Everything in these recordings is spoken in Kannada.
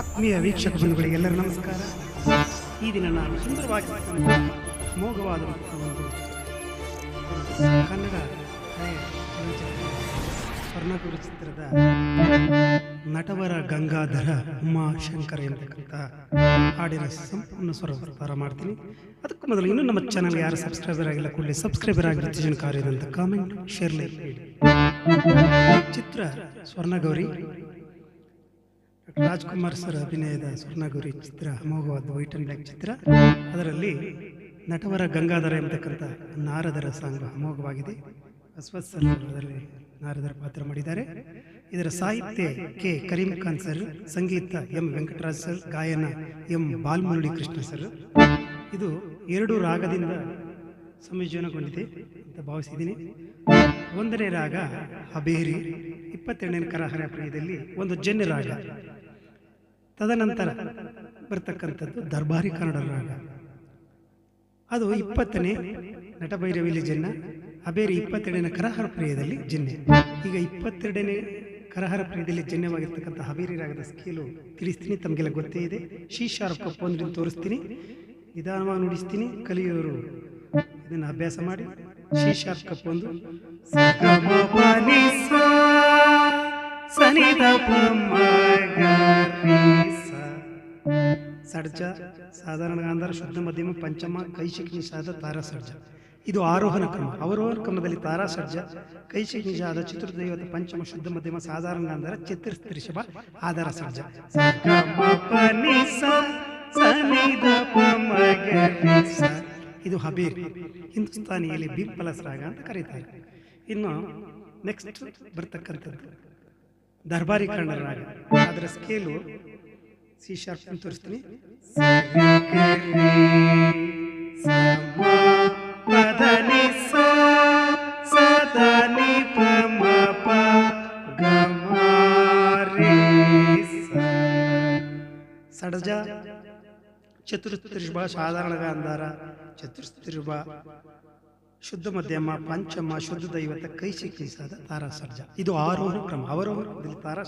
ಆತ್ಮೀಯ ವೀಕ್ಷಕ ಬಂಧುಗಳಿಗೆ ಎಲ್ಲರ ನಮಸ್ಕಾರ. ಈ ದಿನ ನಾನು ಸುಂದರವಾಗಿ ಮೋಘವಾದ ಕನ್ನಡ ಸ್ವರ್ಣಗುರು ಚಿತ್ರದ ನಟವರ ಗಂಗಾಧರ ಉಮಾಶಂಕರ್ ಎಂತಕ್ಕಂಥ ಹಾಡಿನ ಸಂಪೂರ್ಣ ಸ್ವರ ಮಾಡ್ತೀನಿ. ಅದಕ್ಕೂ ಮೊದಲು ಇನ್ನೂ ನಮ್ಮ ಚಾನಲ್ ಯಾರು ಸಬ್ಸ್ಕ್ರೈಬರ್ ಆಗಿಲ್ಲ, ಕೂಡಲೇ ಸಬ್ಸ್ಕ್ರೈಬರ್ ಆಗಿ ಕಾರ್ಯದಂತ ಕಾಮೆಂಟ್ ಶೇರ್ ಲೈಕ್ ಚಿತ್ರ ಸ್ವರ್ಣಗೌರಿ. ರಾಜ್ಕುಮಾರ್ ಸರ್ ಅಭಿನಯದ ಸ್ವರ್ಣಗುರಿ ಚಿತ್ರ, ಅಮೋಘವಾದ ವೈಟ್ ಅಂಡ್ ಬ್ಲ್ಯಾಕ್ ಚಿತ್ರ. ಅದರಲ್ಲಿ ನಟವರ ಗಂಗಾಧರ ಎಂಬತಕ್ಕಂಥ ನಾರದರ ಸಾಂಗ್ ಅಮೋಘವಾಗಿದೆ. ಅಶ್ವಥ್ ಸರ್ ಅದರಲ್ಲಿ ನಾರದರ ಪಾತ್ರ ಮಾಡಿದ್ದಾರೆ. ಇದರ ಸಾಹಿತ್ಯ ಕೆ. ಕರೀಂ ಖಾನ್ ಸರ್, ಸಂಗೀತ ಎಂ. ವೆಂಕಟರಾಜ್ ಸರ್, ಗಾಯನ ಎಂ. ಬಾಲ್ಮುರಳಿ ಕೃಷ್ಣ ಸರ್. ಇದು ಎರಡು ರಾಗದಿಂದ ಸಂಯೋಜನೆಗೊಂಡಿದೆ ಅಂತ ಭಾವಿಸಿದ್ದೀನಿ. ಒಂದನೇ ರಾಗ ಅಬೇರಿ ಇಪ್ಪತ್ತೆರಡನೇ ಕರಹರ ಪ್ರಿಯದಲ್ಲಿ ಒಂದು ಜನ್ಯ ರಾಗ. ತದನಂತರ ಬರ್ತಕ್ಕಂಥದ್ದು ದರ್ಬಾರಿ ಕನ್ನಡ ರಾಗ. ಅದು ಇಪ್ಪತ್ತನೇ ನಟಭೈರವಿಲಿ ಜನ್ನ ಅಬೇರಿ ಇಪ್ಪತ್ತೆರಡನೇ ಕರಹರ ಪ್ರಿಯದಲ್ಲಿ ಜನ್ಯ. ಈಗ ಇಪ್ಪತ್ತೆರಡನೇ ಕರಹರ ಪ್ರಿಯದಲ್ಲಿ ಜನ್ಯವಾಗಿರ್ತಕ್ಕಂಥ ಹಬೇರಿ ರಾಗದ ಸ್ಕೇಲು ತಿಳಿಸ್ತೀನಿ, ತಮಗೆಲ್ಲ ಗೊತ್ತೇ ಇದೆ. ಶೀ ಶಾರ್ಪ್ ಕಪ್ ಒಂದ್ರಿಂದ ತೋರಿಸ್ತೀನಿ. ನಿಧಾನವಾಗಿ ನುಡಿಸ್ತೀನಿ, ಕಲಿಯೋರು ಇದನ್ನು ಅಭ್ಯಾಸ ಮಾಡಿ. ಶಿ ಶಾರ್ಪ್ ಕಪ್ ಒಂದು ಸ ಸಡ್ಜ ಸಾಧಾರಣ ಗಾಂಧಾರ ಶುದ್ಧ ಮಧ್ಯಮ ಪಂಚಮ ಕೈಶಿಕ್ ನಿಷಾದ ತಾರಾ ಸರ್ಜ. ಇದು ಆರೋಹಣ ಕ್ರಮ. ಅವರೋಹಣ ಕ್ರಮದಲ್ಲಿ ತಾರಾ ಸರ್ಜ ಕೈಶಿಕ್ ನಿಷಾದ ಚತುರ್ದೈವತ ಪಂಚಮ ಶುದ್ಧ ಮಧ್ಯಮ ಸಾಧಾರಣ ಗಾಂಧಾರ ಚಿತ್ರ ರಿಷಭ ಆಧಾರ ಸರ್ಜ. ಇದು ಹಬೀರ್ ಹಿಂದೂಸ್ತಾನಿಯಲ್ಲಿ ಬಿಂಪಲಸ್ ರಾಗ ಅಂತ ಕರೀತಾರೆ. ಇನ್ನು ನೆಕ್ಸ್ಟ್ ಬರ್ತಕ್ಕಂಥದ್ದು ದರ್ಬಾರಿ ಕನ್ನಡ ರಾಗ. ಅದರ ಸ್ಕೇಲು ಸಿ ಶಾರ್ಪ್ ತೋರಿಸ್ತೀನಿ. ಸಡಜ ಚತುರ್ಥಿರ್ಭ ಸಾಧಾರಣ ಗಾಂಧಾರ ಚತುರ್ಥಿರ್ಭ ಶುದ್ಧ ಮಧ್ಯಮ, ಪಂಚಮ ಶುದ್ಧ ದೈವತ ಕೈಶಿಕ್ ತಾರಾ ಸರ್ಜ. ಇದು ಆರೋಹಣ ಕ್ರಮ. ಅವರೋಹಣದಲ್ಲಿ ತಾರಾ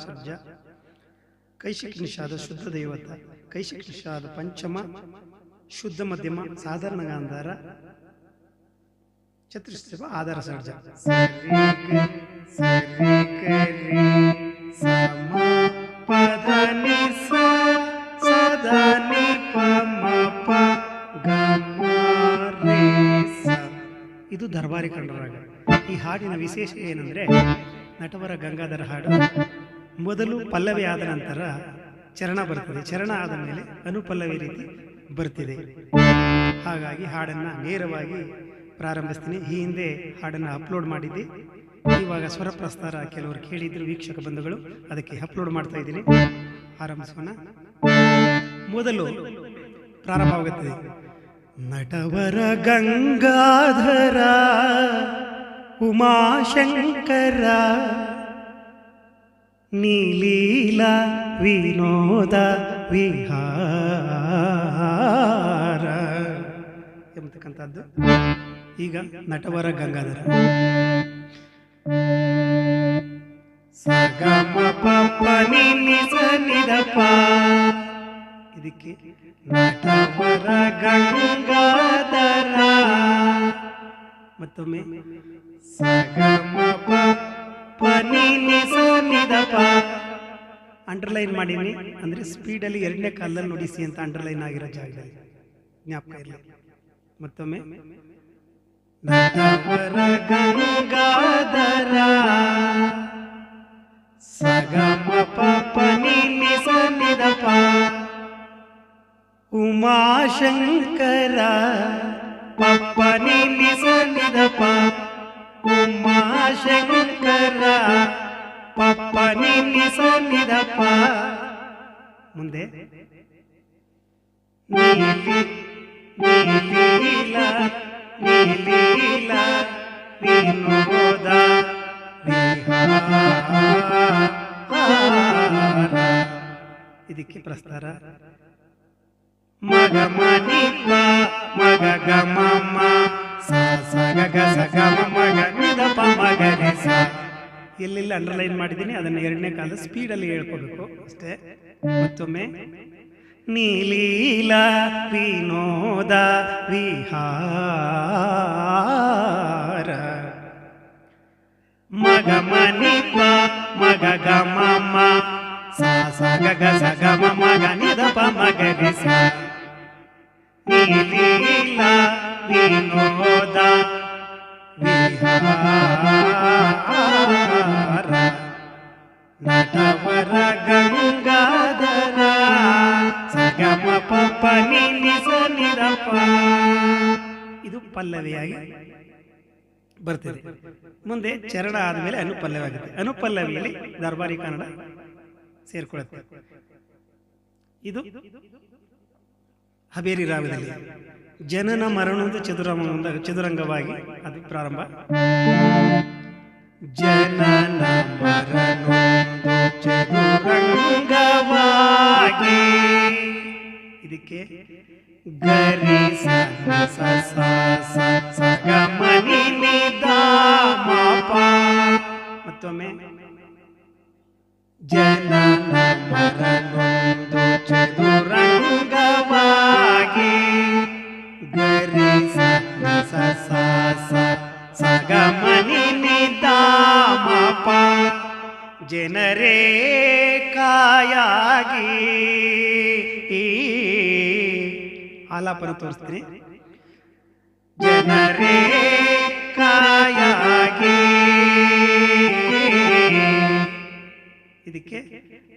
ಸರ್ಜ ಕೈಶಿಕ್ ನಿಷಾದ ಶುದ್ಧ ದೈವತ ಕೈಶಿಕ್ಷಾದ ಪಂಚಮ, ಶುದ್ಧ ಮಧ್ಯಮ, ಸಾಧಾರಣ ಗಾಂಧಾರ ಚತುರ್ಸ್ಥಿಪ ಆಧಾರ ಸರ್ಜ. ಇದು ದರ್ಬಾರಿ ಕನ್ನಡ ರಾಗ ಈ ಹಾಡಿನ ವಿಶೇಷ ಏನಂದ್ರೆ ನಟವರ ಗಂಗಾಧರ ಹಾಡು. ಮೊದಲು ಪಲ್ಲವಿ ಆದ ನಂತರ ಚರಣ ಬರ್ತದೆ. ಚರಣ ಆದ ಮೇಲೆ ಅನುಪಲ್ಲವಿ ರೀತಿ ಬರ್ತಿದೆ. ಹಾಗಾಗಿ ಹಾಡನ್ನು ನೇರವಾಗಿ ಪ್ರಾರಂಭಿಸ್ತೀನಿ. ಈ ಹಿಂದೆ ಹಾಡನ್ನು ಅಪ್ಲೋಡ್ ಮಾಡಿದ್ದೆ. ಇವಾಗ ಸ್ವರ ಪ್ರಸ್ತಾರ ಕೆಲವರು ಕೇಳಿದ್ರು ವೀಕ್ಷಕ ಬಂಧುಗಳು. ಅದಕ್ಕೆ ಅಪ್ಲೋಡ್ ಮಾಡ್ತಾ ಇದ್ದೀನಿ. ಆರಂಭಿಸೋಣ. ಮೊದಲು ಪ್ರಾರಂಭವಾಗುತ್ತದೆ. ನಟವರ ಗಂಗಾಧರ, ಉಮಾಶಂಕರ ನೀಲೀಲ ವಿನೋದ ವಿಹಾರ. ಎಂಬತಕ್ಕಂಥದ್ದು. ಈಗ ನಟವರ ಗಂಗಾಧರ. ಇದಕ್ಕೆ ನಟವರ ಗಂಗಾಧರ. ಮತ್ತೊಮ್ಮೆ. ಸಗಮ ಪ ನಿ ನಿ ಸ ನಿ ದ ಪ ಅಂಡರ್ಲೈನ್ ಮಾಡೀನಿ. ಅಂದ್ರೆ ಸ್ಪೀಡಲ್ಲಿ ಎರಡನೇ ಕಾಲದಲ್ಲಿ ನುಡಿಸಿ ಅಂತ ಅಂಡರ್ಲೈನ್ ಆಗಿರೋ ಜಾಗದಲ್ಲಿ. ಜ್ಞಾಪಕ ಇರಲಿ. ಮತ್ತೊಮ್ಮೆ. ನಟವರ ಗಂಗಾಧರ ಸಗಮ ಪಪ ನಿ ನಿ ಸ ನಿ ದ ಪ ಉಮಾಶಂಕರ. ಪಪ್ಪ ನಿ ನಿ ಸ ನಿ ದ ಪ ಉಮಾಶಂಕರ ಪಪ್ಪ ನಿ ನಿ ಸ ನಿ ದ ಪ ಮುಂದೆ ನೀಲಿ ನೀಲೀಲ ನೀಲೀಲ ವಿನೋದ ವಿಹಾರ ಇದಕ್ಕೆ ಪ್ರಸ್ತಾರ. ಮಗ ಮನಿ ಪ ಮಗ ಗ ಮ ಮ ಸ ಸ, ಗ ಗ, ಸ, ಗ, ಮ ಮ, ಗ, ನಿ, ದ, ಪ, ಮ, ಗ ರಿ ಸ. ಎಲ್ಲೆಲ್ಲ ಅಂಡರ್ಲೈನ್ ಮಾಡಿದ್ದೀನಿ, ಅದನ್ನು ಎರಡನೇ ಕಾಲದ ಸ್ಪೀಡಲ್ಲಿ ಹೇಳ್ಕೋಬೇಕು ಅಷ್ಟೇ. ಮತ್ತೊಮ್ಮೆ, ನೀಲೀಲ ವಿನೋದ ವಿಹಾರ. ಮಗ ಮನಿ ಮಗ ಗ ಮಮ ಸ ಸ, ಗ ಗ, ಸ, ಗ, ಮ ಮಗ ನಿದ ಪ ಮಗ ನೀಲೀಲ ವಿನೋದ ನಟವರ ಗಂಗಾಧರ ಸಗಮ ಪಪ ನಿಲ್ಲಿಸಲಿರಪ್ಪ ಇದು ಪಲ್ಲವಿಯಾಗಿ ಬರ್ತದೆ. ಮುಂದೆ ಚರಣ ಆದಮೇಲೆ ಅನುಪಲ್ಲವಿ ಆಗುತ್ತೆ ಅನುಪಲ್ಲವಿಯಲ್ಲಿ ದರ್ಬಾರಿ ಕನ್ನಡ ಸೇರ್ಕೊಳ್ಳುತ್ತೆ. ಇದು ಹಬೇರಿ ರಾಮದಲ್ಲಿ ಜನನ ಮರಣದ ಚದುರಂಗ ಚದುರಂಗವಾಗಿ ಅದು ಪ್ರಾರಂಭ. ಜನನ ಚದುರಂಗವಾಗಿ ಇದಕ್ಕೆ ಗರಿ ಸ ಆಲಾಪನ ತೋರಿಸ್ತೀನಿ. ಜನರೇ ಕಾಯಾಗಿ ಇದಕ್ಕೆ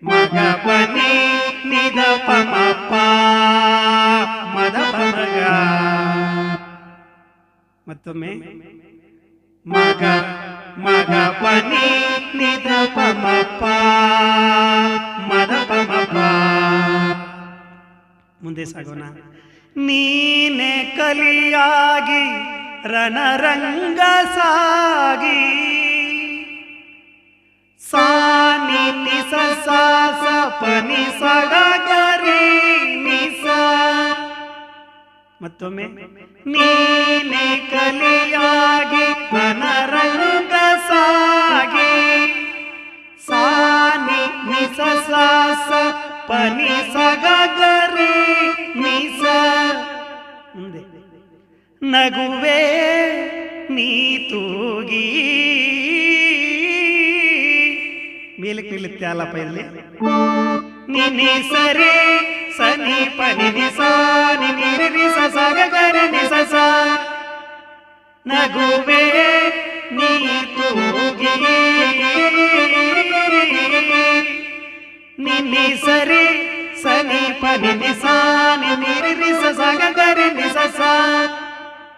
ಮಗ ಬನಿ ನಿದ ಮದ ಮಗ ಮತ್ತೊಮ್ಮೆ ಮಗ ಮಗ ಪನಿ ನಿದ ಮದ ಪಮ ಪ ಮುಂದೆ ಸಾಗೋಣ ನೀನೆ ಕಲಿಯಾಗಿ, ರಣರಂಗ ಸಾಗಿ. ಸಾನಿ ನಿಸ ಸಾ ಸ ಪನಿ ಸಗ ಗರಿ ನಿಸ ಮತ್ತೊಮ್ಮೆ, ನೀನೆ ಕಲಿಯಾಗಿ, ರಣರಂಗ ಸಾಗಿ. ಸಾನಿ ನಿಸ ಸಾ ಸ ಪನಿ ಸಗ ನಗುವೆ ನೀ ತೂಗಿ ಮೇಲಕ್ಕೆ ನಿಲ್ಲುತ್ತೆ ಆಲಾಪ ಇಲ್ಲಿ ನಿನಿ ಸರಿ ಸನಿ ಪನಿ ನಿ ಸ ನಿ ನಿ ರಿ ರಿ ಸ ಸ ಗ ಗ ರಿ ನಿ ಸ ಸ ನಗುವೆ ನೀ ತೂಗಿ ನಿನ್ನಿ ಸರಿ ಸನಿ ಪನಿ ನಿ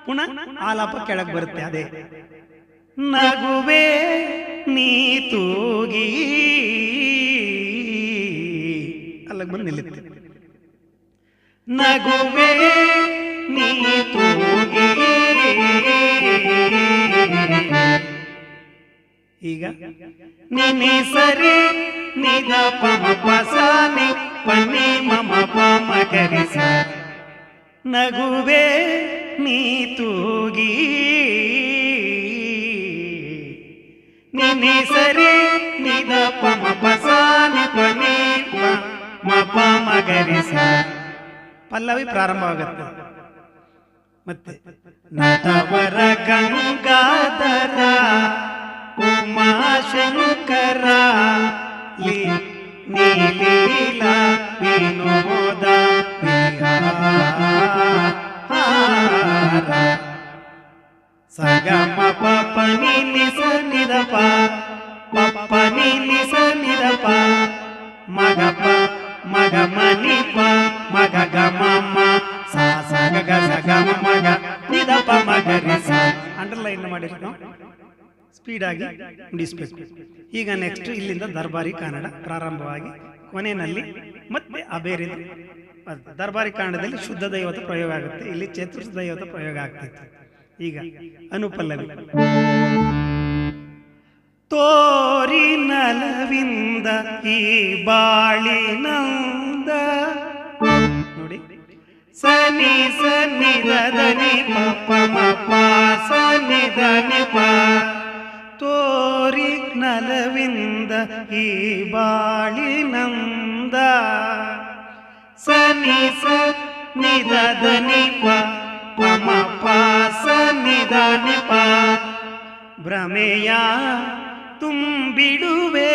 ಪುನಃ ಆಲಾಪ ಕೆಳಗೆ ಬರುತ್ತೆ ಅದೇ. ನಗುವೆ ನೀ ತೂಗಿ. ಅಲ್ಲಿಗೆ ಬಂದು ನಿಲ್ಲುತ್ತೆ. ನಗುವೆ ನೀ ತೂಗಿ. ಈಗ ನಿನಿ ಸರಿ ನಿದ ಪಮ ಪಸಾನಿ ಪನಿ ಮಮ ಪಮ ಕರಿಸ. ನಗುವೆ ನೀ ತೂಗಿ. ನಿನಿ ಸರಿ ನಿದ ಪಮ ಪಸಾನಿ ಪನಿ ಮ ಪಮ ಗರಿಸ ಪಲ್ಲವಿ ಪ್ರಾರಂಭವಾಗುತ್ತೆ ಮತ್ತೆ ನಟವರ ಗಂಗಾಧರ, ಉಮಾಶಂಕರ ನೀಲೀಲ ವಿನೋದ ಸ್ಪೀಡಾಗಿ ನುಡಿಸಬೇಕು ಈಗ ನೆಕ್ಸ್ಟ್ ಇಲ್ಲಿಂದ ದರ್ಬಾರಿ ಕನ್ನಡ ಪ್ರಾರಂಭವಾಗಿ ಕೊನೆಯಲ್ಲಿ ಮತ್ತೆ ಅಬೇರಿದ ದರ್ಬಾರಿ ಕಾಂಡದಲ್ಲಿ ಶುದ್ಧ ದೈವದ ಪ್ರಯೋಗ ಆಗುತ್ತೆ. ಇಲ್ಲಿ ಚತುರ್ಥ ದೈವದ ಪ್ರಯೋಗ ಆಗ್ತಿತ್ತು. ಈಗ ಅನುಪಲ್ಲವಿ. ತೋರಿ ನಲವಿಂದ ಈ ಬಾಳಿ ನಂದ. ನೋಡಿ. ಸನಿ ಸನಿ ದನಿ ನಿ ಪಪ್ಪ ಸನಿ ತೋರಿ ನಲವಿಂದ ಈ ಬಾಳಿನಂದ. ಸನಿ ಸ ನಿದ ಪಮ ಪ ಸ ನಿದ ನಿಪ ಭ್ರಮೆಯ ತುಂಬಿಡುವೆ.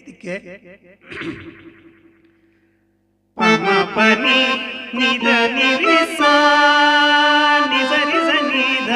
ಇದಕ್ಕೆ ಪಮ ಪನಿ ನಿದ ನಿದ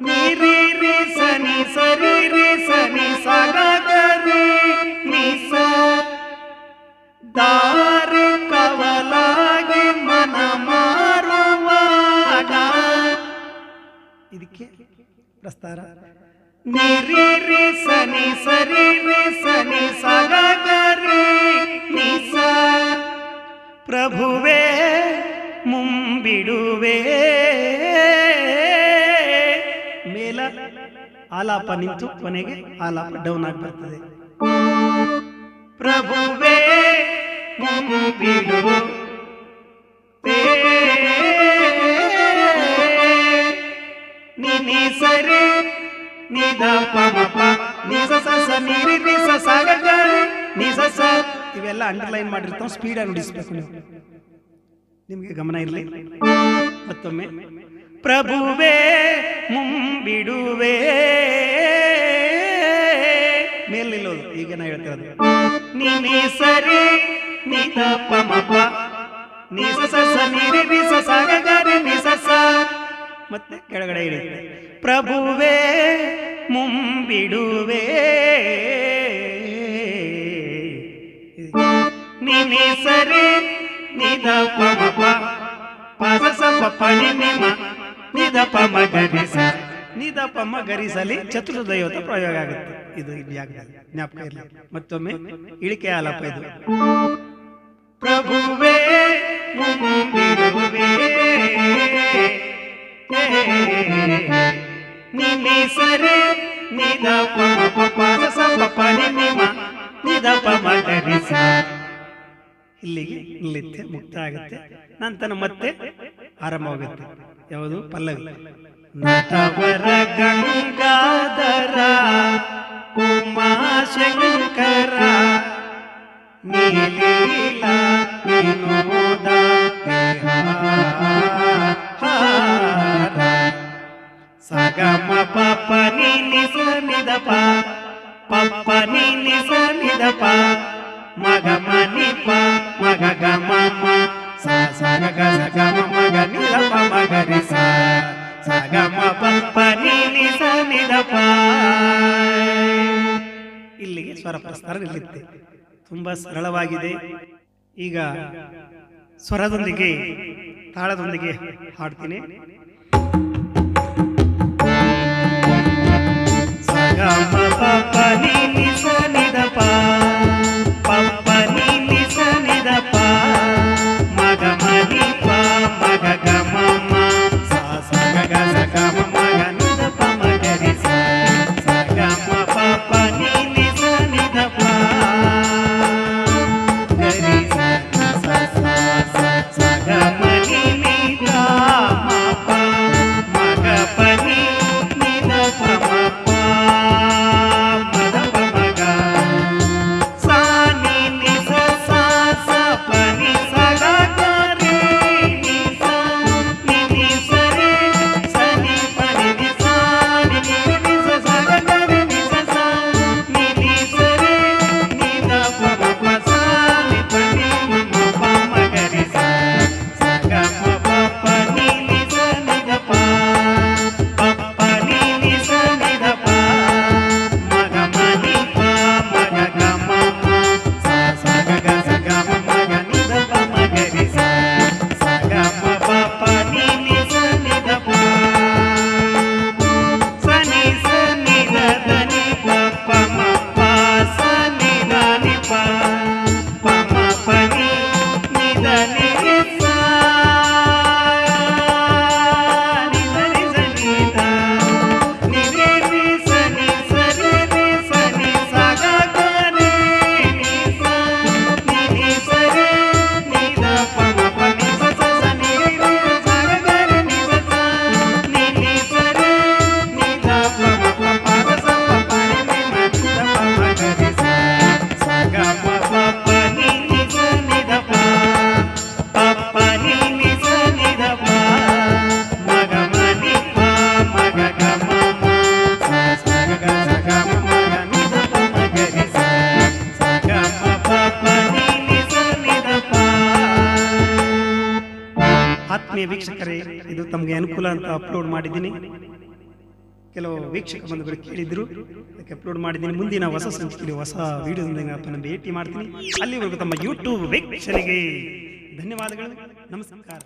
ನಿರಿ ಸನಿ ಸರಿ ರಿ ಸನಿ ಸಗರಿ ನಿಸ. ದಾರಿ ಕವಲಾಗಿ ಮನ ಮಾರುವಾಗ ಇದಕ್ಕೆ ಪ್ರಸ್ತಾರ. ನಿರಿ ಸನಿ ಸರಿ ರಿ ಸನಿ ಸಗರಿ ನಿಸ. ಪ್ರಭುವೇ, ಮುಂಬಿಡುವೆ. ಆಲಾಪ ನಿಂತು ಕೊನೆಗೆ ಆಲಾಪ ಡೌನ್ ಆಗಿ ಬರ್ತದೆ. ಪ್ರಭುವೇ ಸರಿ ನಿದ ಪಮ ಪ ನಿಸ ಸ ಸ ನಿರಿ ರಿ ಸ ಸ ಗ ಗ ರಿ, ನಿಸ ಸ ಇವೆಲ್ಲ ಅಂಡರ್ಲೈನ್ ಮಾಡಿರ್ತಾವ ಸ್ಪೀಡ್ ಆಗಿ ನುಡಿಸ್ಬೇಕು ನೀವು. ನಿಮಗೆ ಗಮನ ಇರಲಿ. ಮತ್ತೊಮ್ಮೆ. ಪ್ರಭುವೇ, ಮುಂಬಿಡುವೆ. ಮೇಲಿಲ್ಲೋದು ಈಗ ನಾ ಹೇಳ್ತಿರೋದು ಸರಿ ನೀ ತಪ್ಪ ಮಪ್ಪ. ನೀ ಸ ಸ ನಿರಿ ರಿ ಸ ಸ ಗ ಗ ರಿ ನಿಸ ಸ ಮತ್ತೆ ಕೆಳಗಡೆ ಇರಿ ಪ್ರಭುವೇ, ಮುಂಬಿಡುವೆ. ನಿನಿ ಸರಿ ನೀ ಪಮ ಪ ಪಸ ಸ ಪ ಪ ಮಗರಿಸ ನಿದಪ ಮಗರಿಸಲಿ ಚತುರ್ದೈವತ ಪ್ರಯೋಗ ಆಗುತ್ತೆ. ಇದು ಇಲ್ಲಿ ಜ್ಞಾಪಕ ಇರಲಿ. ಮತ್ತೊಮ್ಮೆ ಇಳಿಕೆ ಆಲಪ ಇದು. ಪ್ರಭುವೇ ನಿಲ್ಲಿಸರೆ ಪಪ ಇಲ್ಲಿಗೆ ನಿಲ್ಲುತ್ತೆ ಮುಕ್ತ ಆಗುತ್ತೆ. ನಂತರ ಮತ್ತೆ ಆರಂಭವಾಗುತ್ತೆ. ಯಾವುದು? ಪಲ್ಲವಿ. ನಟವರ ಗಂಗಾಧರ ಉಮಾಶಂಕರ ನೀಲೀಲ ವಿನೋದ ವಿಹಾರ ತುಂಬಾ ಸರಳವಾಗಿದೆ. ಈಗ ಸ್ವರದೊಂದಿಗೆ ತಾಳದೊಂದಿಗೆ ಹಾಡ್ತೀನಿ. ಸಗಮ ಅನುಕೂಲ ಅಂತ ಅಪ್ಲೋಡ್ ಮಾಡಿದ್ದೀನಿ. ಕೆಲವು ವೀಕ್ಷಕ ಬಂಧುಗಳು ಕೇಳಿದ್ರು, ಅದಕ್ಕೆ ಅಪ್ಲೋಡ್ ಮಾಡಿದ್ದೀನಿ. ಮುಂದಿನ ಹೊಸ ಸಂಚಿಕೆಯಲ್ಲಿ ಹೊಸ ವಿಡಿಯೋದೊಂದಿಗೆ ಭೇಟಿ ಮಾಡ್ತೀನಿ. ಅಲ್ಲಿವರೆಗೂ ತಮ್ಮ ಯೂಟ್ಯೂಬ್ ವೀಕ್ಷಣೆಗೆ ಧನ್ಯವಾದಗಳು. ನಮಸ್ಕಾರ.